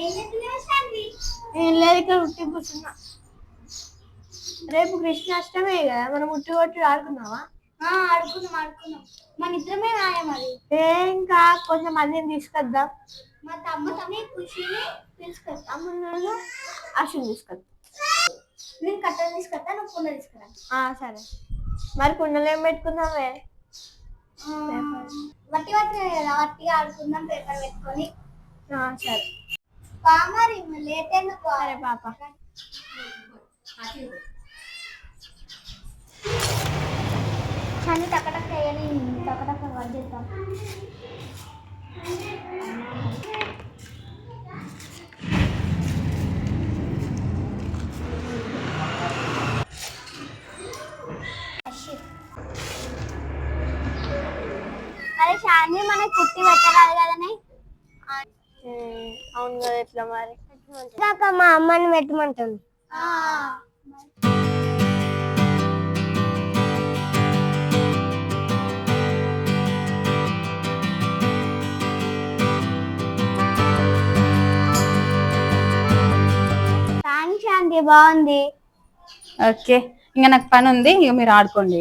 ఏం లేదు ఇక్కడ ఉట్టి కూర్చున్నా. రేపు కృష్ణాష్టమి కదా మనం ఉట్టి కొట్టి ఆడుకున్నావా? ఆడుకుందాం ఆడుకుందాం మన ఇద్దరమే రాయ మరి? ఏం కా కొంచెం మందిని తీసుకొద్దాం. మా తమ్ముని ఖుషిని తీసుకొస్తా. అమ్ముడు అశ్విని తీసుకొద్దాం. నేను కట్టలు తీసుకొస్తా నువ్వు పుల్ల తీసుకురా. సరే. మరి కుండలు ఏం పెట్టుకుందామే వట్టి వట్టి కదా వట్టిగా ఆడుకుందాం పేపర్ పెట్టుకొని. సరే. పా మరి లేట్ ఎందుకు సరే పాప కానీ టకటక వేయాలి టకటక వర్క్ చేద్దాం అరే షాన్ని మనకి కుట్టి పెట్టరాదు కదనే ఉమ్, అవును కదా ఎట్లా మరి? దాకా మా అమ్మని పెట్టమంటాను థ్యాంక్స్ శాంతి బాగుంది. ఓకే ఇంకా నాకు పని ఉంది ఇక మీరు ఆడుకోండి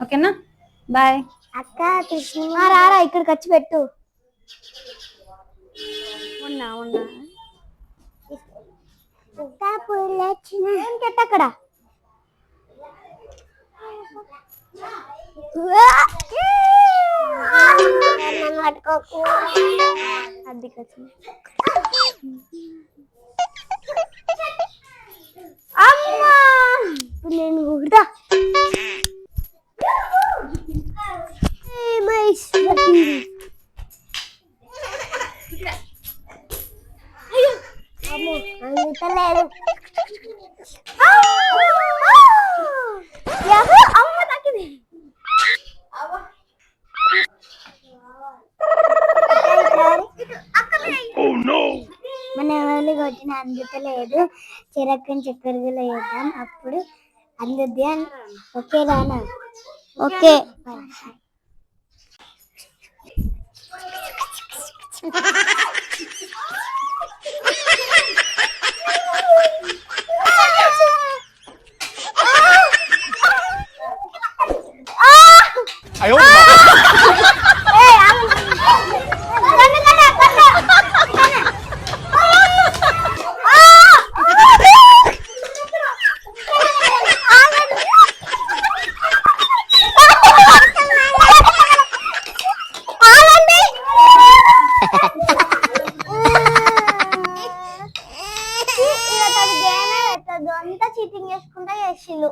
ఓకేనా? బాయ్. అక్క కృష్ణ రారా ఇక్కడికి వచ్చి పెట్టు. ఉన్నా. ఉన్నా ఏం చెట్టు అక్కడ? అద్దెకి వచ్చింది అమ్మా! ఇప్పుడు నేను కూడా అందుతలేడు అమ్మ తాకింది మన వాళ్ళు కొట్టిన అందుతలేదు చిరక్కని చక్కెరగా వేద్దాం అప్పుడు అందుద్ది అని ఓకే. రానా ఓకే. అంతా చీటింగ్ చేసుకుంటా చేసిళ్ళు